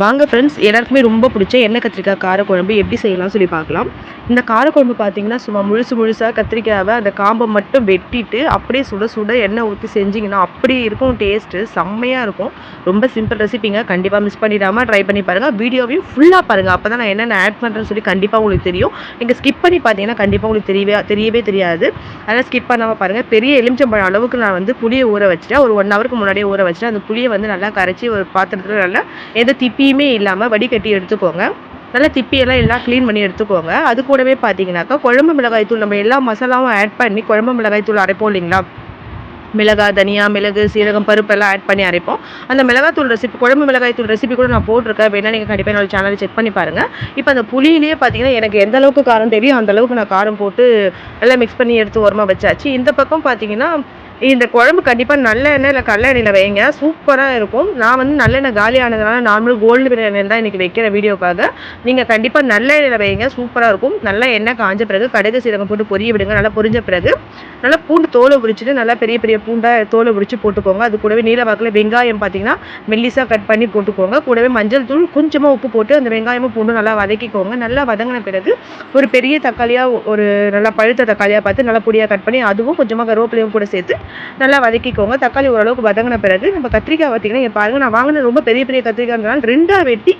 வாங்க ஃப்ரெண்ட்ஸ் எல்லாருக்குமே ரொம்ப பிடிச்ச எண்ணெய் கத்திரிக்காய் காரக்குழம்பு எப்படி செய்யலாம்னு சொல்லி பார்க்கலாம். இந்த காரக்குழம்பு பார்த்தீங்கன்னா சும்மா முழுசு முழுசாக கத்திரிக்காவை அந்த காம்பை மட்டும் வெட்டிட்டு அப்படியே சுட சுட எண்ணெய் ஊற்றி செஞ்சிங்கன்னா அப்படி இருக்கும் டேஸ்ட்டு செம்மையாக இருக்கும். ரொம்ப சிம்பிள் ரெசிபிங்க கண்டிப்பாக மிஸ் பண்ணிடாமல் ட்ரை பண்ணி பாருங்கள் வீடியோவையும் ஃபுல்லாக பாருங்கள் அப்போ தான் நான் என்னென்ன ஆட் பண்ணுறேன்னு சொல்லி கண்டிப்பாக உங்களுக்கு தெரியும். நீங்கள் ஸ்கிப் பண்ணி பார்த்தீங்கன்னா கண்டிப்பாக உங்களுக்கு தெரியவே தெரியவே தெரியாது. அதனால் ஸ்கிப் பண்ணாமல் பாருங்கள் பெரிய எலுமிச்சம்பழம் அளவுக்கு நான் வந்து புளியை ஊற வச்சுட்டேன். ஒரு ஒன் ஹவருக்கு முன்னாடியே ஊற வச்சுட்டேன். அந்த புளியை வந்து நல்லா கரைச்சி ஒரு பாத்திரத்தில் நல்லா எந்த திப்பியுமே இல்லாமல் வடிகட்டி எடுத்துக்கோங்க. நல்லா திப்பியெல்லாம் எல்லாம் க்ளீன் பண்ணி எடுத்துக்கோங்க. அது கூடவே பார்த்தீங்கன்னாக்கா குழம்பு மிளகாய் தூள் நம்ம எல்லா மசாலாவும் ஆட் பண்ணி குழம்பு மிளகாய் தூள் அரைப்போம் இல்லைங்களா? மிளகாய் தனியா மிளகு சீரகம் பருப்பு எல்லாம் ஆட் பண்ணி அரைப்போம். அந்த மிளகாத்தூள் ரெசிபி குழம்பு மிளகாய் தூள் ரெசிபி கூட நான் போட்டிருக்கேன். வேணா நீங்கள் கண்டிப்பாக என்னோட சேனலை செக் பண்ணி பாருங்கள் இப்போ அந்த புளியிலேயே பார்த்தீங்கன்னா எனக்கு எந்த அளவுக்கு காரம் தெரியும் அந்த அளவுக்கு நான் காரம் போட்டு எல்லாம் மிக்ஸ் பண்ணி எடுத்து உரமாக வச்சாச்சு. இந்த பக்கம் பார்த்தீங்கன்னா இந்த குழம்பு கண்டிப்பாக நல்லெண்ணெய் இல்லை கடல எண்ணெயில் வைங்க. சூப்பராக இருக்கும். நான் வந்து நல்லெண்ணெய் காலி ஆனதுனால நார்மல் கோல்டு பிரியாணி எண்ணெய் தான் இன்றைக்கி வைக்கிற வீடியோக்காக. நீங்கள் கண்டிப்பாக நல்ல எண்ணெயில் வைங்க. சூப்பராக இருக்கும். நல்லா எண்ணெய் காஞ்ச பிறகு கடுகு சீரகம் போட்டு பொரிய விடுங்க. நல்லா பொரிஞ்ச பிறகு நல்லா பூண்டு தோலை உரிச்சிட்டு நல்லா பெரிய பெரிய பூண்டாக தோலை உரிச்சு போட்டுக்கோங்க. அது கூடவே நீல வெங்காயம் பார்த்தீங்கன்னா மெல்லிசாக கட் பண்ணி போட்டுக்கோங்க. கூடவே மஞ்சள் தூள் கொஞ்சமாக உப்பு போட்டு அந்த வெங்காயமும் பூண்டும் நல்லா வதக்கிக்கோங்க. நல்லா வதங்கின பிறகு ஒரு பெரிய தக்காளியாக ஒரு நல்லா பழுத்த தக்காளியாக பார்த்து நல்லா பொடியாக கட் பண்ணி அதுவும் கொஞ்சமாக கருவேப்பிலையும் கூட சேர்த்து நல்லா வதக்கிக்கோங்க. தக்காளி ஓரளவுக்கு வதங்கின பிறகு நம்ம கத்திரிக்காய் பார்த்தீங்கன்னா பாருங்கள் நான் வாங்கின ரொம்ப பெரிய பெரிய கத்திரிக்காய்னால ரெண்டாக வெட்டி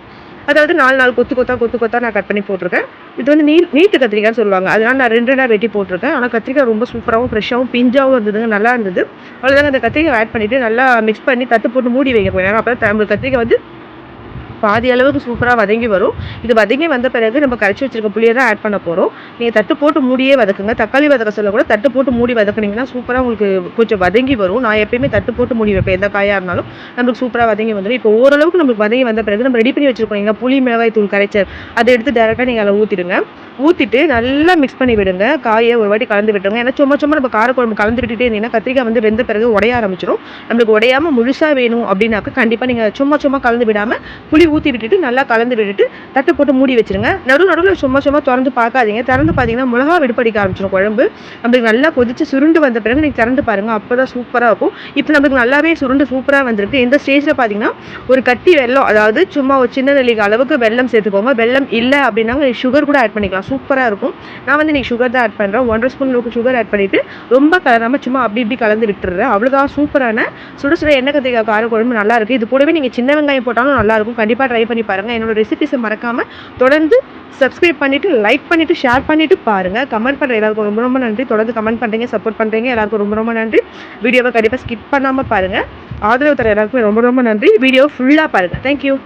அதாவது நாலு நாள் கொத்து கொத்தா கொத்து கொத்தா நான் கட் பண்ணி போட்டிருக்கேன். இது வந்து நீ நீட்டு கத்திரிக்காய்னு சொல்லுவாங்க. அதனால் நான் ரெண்டு ரெண்டாக வெட்டி போட்டிருக்கேன். ஆனால் கத்திரிக்காய் ரொம்ப சூப்பராகவும் ஃப்ரெஷ்ஷாகவும் பிஞ்சாகவும் இருந்ததுங்க. நல்லா இருந்தது. அவ்வளோதாங்க அந்த கத்திரிக்காய் ஆட் பண்ணிவிட்டு நல்லா மிக்ஸ் பண்ணி தட்டு போட்டு மூடி வைக்க போயிடும் அப்போ தான் கத்திரிக்காய் வந்து பாதி அளவுக்கு சூப்பராக வதங்கி வரும். இது வதங்கி வந்த பிறகு நம்ம கரைச்சி வச்சிருக்க புளியை தான் ஆட் பண்ண போகிறோம் நீங்கள் தட்டு போட்டு மூடியே வதக்குங்க. தக்காளி வதக்க சொல்ல கூட தட்டு போட்டு மூடி வதக்குனீங்கன்னா சூப்பராக உங்களுக்கு கொஞ்சம் வதங்கி வரும். நான் எப்பயுமே தட்டு போட்டு மூடி வைப்பேன். எந்த காயாக இருந்தாலும் நம்மளுக்கு சூப்பராக வதங்கி வந்துடும் இப்போ ஓரளவுக்கு நம்மளுக்கு வதங்கி வந்த பிறகு நம்ம ரெடி பண்ணி வச்சிருக்கோம் புளி மிளகாய் தூள் கரைச்சல். அதை எடுத்து டேரெக்டாக நீங்கள் அதில் ஊற்றிடுங்க ஊற்றிட்டு நல்லா மிக்ஸ் பண்ணி விடுங்க. காயை ஒரு வாட்டி கலந்து விட்டுருங்க. ஏன்னா சும்மா சும்மா நம்ம காரக்குழம்பு கலந்து விட்டுட்டே இருந்தீங்கன்னா கத்திரிக்காய் வந்து வெந்த பிறகு உடைய ஆரம்பிச்சிடும் நம்மளுக்கு உடையாமல் முழுசாக வேணும் அப்படின்னாக்க கண்டிப்பாக நீங்கள் சும்மா சும்மா கலந்து விடாமல் புளி ஊற்றி விட்டுட்டு நல்லா கலந்து விட்டுட்டு தட்டு போட்டு மூடி வச்சுருங்க. நடு நடுவில் சும்மா சும்மா திறந்து பார்க்காதீங்க. திறந்து பார்த்தீங்கன்னா மிளகா வெடுப்படிக்க ஆரம்பிச்சிடும் குழம்பு. நம்மளுக்கு நல்லா கொதிச்சு சுருண்டு வந்த பிறகு நீங்கள் திறந்து பாருங்க. அப்போ தான் சூப்பராக இருக்கும். இப்போ நம்மளுக்கு நல்லாவே சுருண்டு சூப்பராக வந்திருக்கு. இந்த ஸ்டேஜில் பார்த்தீங்கன்னா ஒரு கட்டி வெள்ளம் அதாவது சும்மா ஒரு சின்ன நெல்லிக்கு அளவுக்கு வெள்ளம் சேர்த்துக்கோங்க. வெள்ளம் இல்லை அப்படின்னா சுகர் கூட ஆட் பண்ணிக்கலாம். சூப்பராக இருக்கும். நான் வந்து இன்றைக்கி சுகர் தான் ஆட் பண்ணுறேன் ஒன்றரை ஸ்பூன் அளவுக்கு சுகர் ஆட் பண்ணிவிட்டு ரொம்ப கலராமல் சும்மா அப்படி இப்படி கலந்து விட்டுறேன். அவ்வளோதான் சூப்பரான சுட சுட எண்ணெய் கத்திரிக்காய் கார குழம்பு நல்லா இது கூடவே நீங்கள் சின்ன வெங்காயம் போட்டாலும் நல்லாயிருக்கும் கண்டிப்பாக கண்டிப்பாக ட்ரை பண்ணி பாருங்கள் என்னோட ரெசிபிஸை மறக்காமல் தொடர்ந்து சப்ஸ்கிரைப் பண்ணிவிட்டு லைக் பண்ணிவிட்டு ஷேர் பண்ணிவிட்டு பாருங்கள் கமெண்ட் பண்ணுற எல்லாருக்கும் ரொம்ப ரொம்ப நன்றி. தொடர்ந்து கமெண்ட் பண்ணுறீங்க சப்போர்ட் பண்ணுறீங்க எல்லாருக்கும் ரொம்ப ரொம்ப நன்றி. வீடியோவை கண்டிப்பாக ஸ்கிப் பண்ணாமல் பாருங்கள் ஆதரவு தர எல்லாருக்குமே ரொம்ப ரொம்ப நன்றி. வீடியோ ஃபுல்லாக பாருங்கள் தேங்க்யூ